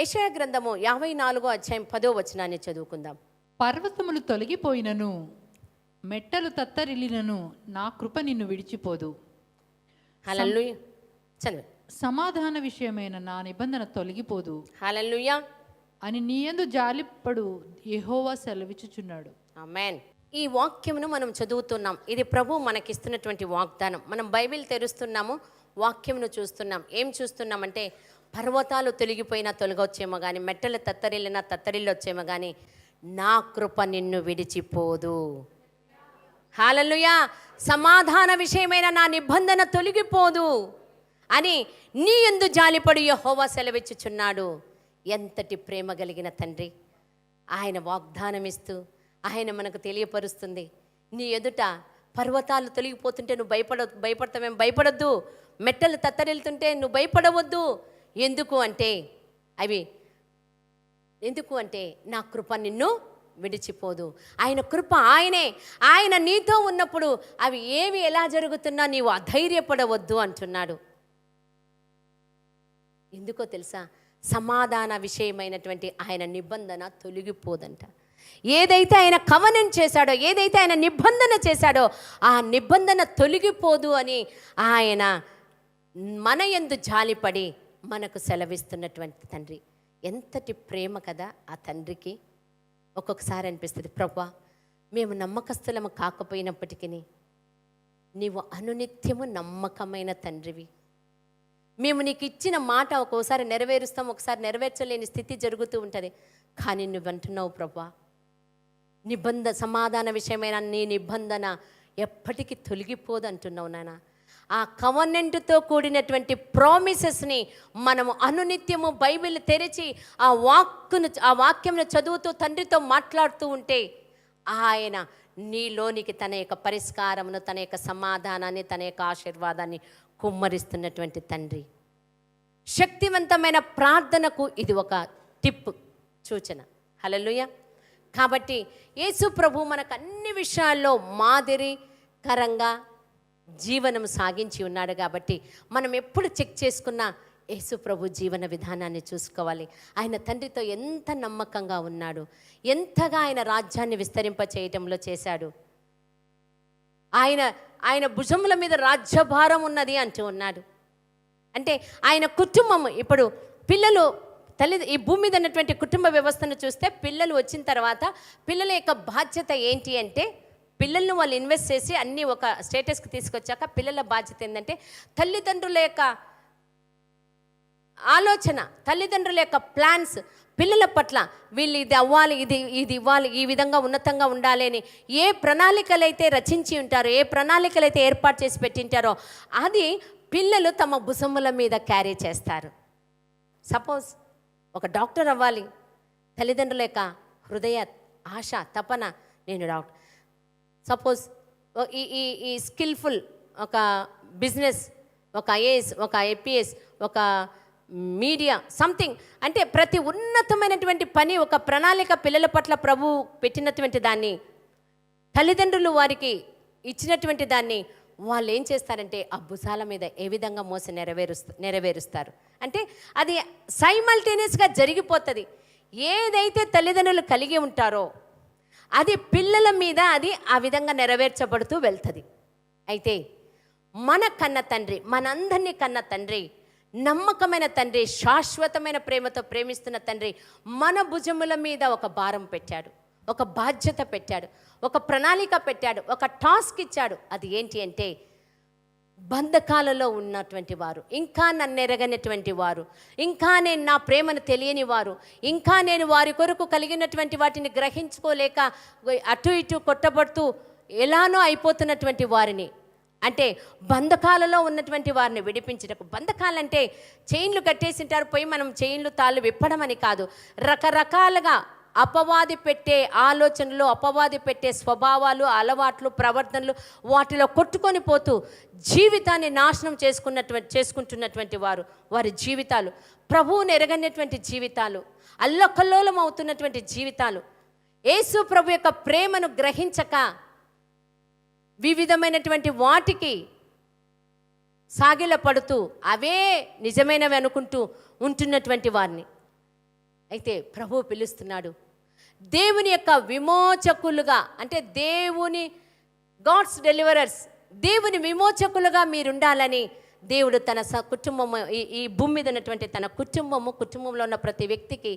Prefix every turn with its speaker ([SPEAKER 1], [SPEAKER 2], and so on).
[SPEAKER 1] యెషయా గ్రంథము యాభై నాలుగో అధ్యాయం పదో వచనాన్ని చదువుకుందాం.
[SPEAKER 2] పర్వతములు తొలగిపోయినను మెట్టలు తత్తరిల్లినను నా కృప నిన్ను విడిచిపోదు.
[SPEAKER 1] హలల్లుయ. చదువు.
[SPEAKER 2] సమాధాన విషయమైన నా నిబంధన తొలగిపోదు.
[SPEAKER 1] హలల్లుయ.
[SPEAKER 2] అని నీయందు జాలిపడు యెహోవా సెలవిచ్చుచున్నాడు.
[SPEAKER 1] ఆమెన్. ఈ వాక్యమును మనం చదువుతున్నాం. ఇది ప్రభు మనకిస్తున్నటువంటి వాగ్దానం. మనం బైబిల్ తెరుస్తున్నాము వాక్యమును చూస్తున్నాం. ఏం చూస్తున్నామంటే పర్వతాలు తొలగిపోయినా తొలగొచ్చేమో కానీ మెట్టలు తత్తరిల్లినా తత్తరిల్లొచ్చేమో కానీ నా కృప నిన్ను విడిచిపోదు. హాలలుయా! సమాధాన విషయమైన నా నిబంధన తొలగిపోదు అని నీ ఎందు జాలిపడు యహోవా సెలవిచ్చుచున్నాడు. ఎంతటి ప్రేమ కలిగిన తండ్రి! ఆయన వాగ్దానం ఇస్తూ ఆయన మనకు తెలియపరుస్తుంది. నీ ఎదుట పర్వతాలు తొలగిపోతుంటే నువ్వు భయపడ భయపడతావేం భయపడొద్దు. మెట్టలు తత్తరిల్తుంటే నువ్వు భయపడవద్దు. ఎందుకు అంటే అవి ఎందుకు అంటే నా కృప నిన్ను విడిచిపోదు. ఆయన కృప ఆయనే. ఆయన నీతో ఉన్నప్పుడు అవి ఏవి ఎలా జరుగుతున్నా నీవు అధైర్యపడవద్దు అంటున్నాడు. ఎందుకో తెలుసా? సమాధాన విషయమైనటువంటి ఆయన నిబంధన తొలగిపోదంట. ఏదైతే ఆయన కవనం చేశాడో ఏదైతే ఆయన నిబంధన చేశాడో ఆ నిబంధన తొలగిపోదు అని ఆయన మన ఎందు జాలిపడి మనకు సెలవిస్తున్నటువంటి తండ్రి. ఎంతటి ప్రేమ కదా ఆ తండ్రికి. ఒక్కొక్కసారి అనిపిస్తుంది ప్రభా మేము నమ్మకస్తులము కాకపోయినప్పటికీ నీవు అనునిత్యము నమ్మకమైన తండ్రివి. మేము నీకు ఇచ్చిన మాట ఒక్కోసారి నెరవేరుస్తాం ఒకసారి నెరవేర్చలేని స్థితి జరుగుతూ ఉంటుంది. కానీ నువ్వు అంటున్నావు ప్రభా నిబంధ సమాధాన విషయమైన నీ నిబంధన ఎప్పటికీ తొలగిపోదు అంటున్నావు నానా. ఆ కవనెంట్తో కూడినటువంటి ప్రామిసెస్ని మనము అనునిత్యము బైబిల్ తెరిచి ఆ వాక్కును ఆ వాక్యంను చదువుతూ తండ్రితో మాట్లాడుతూ ఉంటే ఆయన నీలోనికి తన యొక్క పరిష్కారమును తన యొక్క సమాధానాన్ని తన యొక్క ఆశీర్వాదాన్ని కుమ్మరిస్తున్నటువంటి తండ్రి. శక్తివంతమైన ప్రార్థనకు ఇది ఒక టిప్ సూచన. హలలుయ కాబట్టి యేసు ప్రభు మనకు అన్ని విషయాల్లో మాదిరికరంగా జీవనం సాగించి ఉన్నాడు కాబట్టి మనం ఎప్పుడు చెక్ చేసుకున్నా యేసు ప్రభు జీవన విధానాన్ని చూసుకోవాలి. ఆయన తండ్రితో ఎంత నమ్మకంగా ఉన్నాడు ఎంతగా ఆయన రాజ్యాన్ని విస్తరింప చేయటంలో చేశాడు. ఆయన ఆయన భుజముల మీద రాజ్యభారం ఉన్నది అంటూ ఉన్నాడు. అంటే ఆయన కుటుంబం ఇప్పుడు పిల్లలు తల్లి ఈ భూమి మీద ఉన్నటువంటి కుటుంబ వ్యవస్థను చూస్తే పిల్లలు వచ్చిన తర్వాత పిల్లల యొక్క బాధ్యత ఏంటి అంటే పిల్లల్ని వాళ్ళు ఇన్వెస్ట్ చేసి అన్నీ ఒక స్టేటస్కి తీసుకొచ్చాక పిల్లల బాధ్యత ఏంటంటే తల్లిదండ్రుల యొక్క ఆలోచన తల్లిదండ్రుల యొక్క ప్లాన్స్ పిల్లల పట్ల వీళ్ళు ఇది అవ్వాలి ఇది ఇది ఇవ్వాలి ఈ విధంగా ఉన్నతంగా ఉండాలి అని ఏ ప్రణాళికలు అయితే రచించి ఉంటారో ఏ ప్రణాళికలు అయితే ఏర్పాటు చేసి పెట్టింటారో అది పిల్లలు తమ భుసముల మీద క్యారీ చేస్తారు. సపోజ్ ఒక డాక్టర్ అవ్వాలి తల్లిదండ్రుల యొక్క హృదయ ఆశ తపన నేను డాక్టర్ సపోజ్ ఈ ఈ ఈ స్కిల్ఫుల్ ఒక బిజినెస్ ఒక ఐఏఎస్ ఒక ఐపీఎస్ ఒక మీడియా సంథింగ్ అంటే ప్రతి ఉన్నతమైనటువంటి పని ఒక ప్రణాళిక పిల్లల పట్ల ప్రభు పెట్టినటువంటి దాన్ని తల్లిదండ్రులు వారికి ఇచ్చినటువంటి దాన్ని వాళ్ళు ఏం చేస్తారంటే ఆ భుజాల మీద ఏ విధంగా మోస నెరవేరుస్త నెరవేరుస్తారు. అంటే అది సైమల్టేనియస్గా జరిగిపోతుంది. ఏదైతే తల్లిదండ్రులు కలిగి ఉంటారో అది పిల్లల మీద అది ఆ విధంగా నెరవేర్చబడుతూ వెళ్తుంది. అయితే మన కన్న తండ్రి మనందరినీ కన్న తండ్రి నమ్మకమైన తండ్రి శాశ్వతమైన ప్రేమతో ప్రేమిస్తున్న తండ్రి మన భుజముల మీద ఒక భారం పెట్టాడు ఒక బాధ్యత పెట్టాడు ఒక ప్రణాళిక పెట్టాడు ఒక టాస్క్ ఇచ్చాడు. అది ఏంటి అంటే బంధకాలలో ఉన్నటువంటి వారు ఇంకా నన్ను ఎరగనటువంటి వారు ఇంకా నేను నా ప్రేమను తెలియని వారు ఇంకా నేను వారి కొరకు కలిగినటువంటి వాటిని గ్రహించుకోలేక అటు ఇటు కొట్టబడుతూ ఎలానో అయిపోతున్నటువంటి వారిని. అంటే బంధకాలలో ఉన్నటువంటి వారిని విడిపించటకు బంధకాలంటే చైన్లు కట్టేసింటారు పోయి మనం చైన్లు తాళ్ళు విప్పడం అని కాదు. రకరకాలుగా అపవాది పెట్టే ఆలోచనలు అపవాది పెట్టే స్వభావాలు అలవాట్లు ప్రవర్తనలు వాటిలో కొట్టుకొని పోతూ జీవితాన్ని నాశనం చేసుకున్నటువంటి చేసుకుంటున్నటువంటి వారు వారి జీవితాలు. ప్రభువుని ఎరగనటువంటి జీవితాలు అల్లకల్లోలం అవుతున్నటువంటి జీవితాలు. యేసు ప్రభు యొక్క ప్రేమను గ్రహించక వివిధమైనటువంటి వాటికి సాగిల పడుతూ అవే నిజమైనవి అనుకుంటూ ఉంటున్నటువంటి వారిని. అయితే ప్రభు పిలుస్తున్నాడు. దేవుని యొక్క విమోచకులుగా అంటే దేవుని గాడ్స్ డెలివరర్స్ దేవుని విమోచకులుగా మీరుండాలని దేవుడు తన స కుటుంబము ఈ ఈ భూమి మీద ఉన్నటువంటి తన కుటుంబము కుటుంబంలో ఉన్న ప్రతి వ్యక్తికి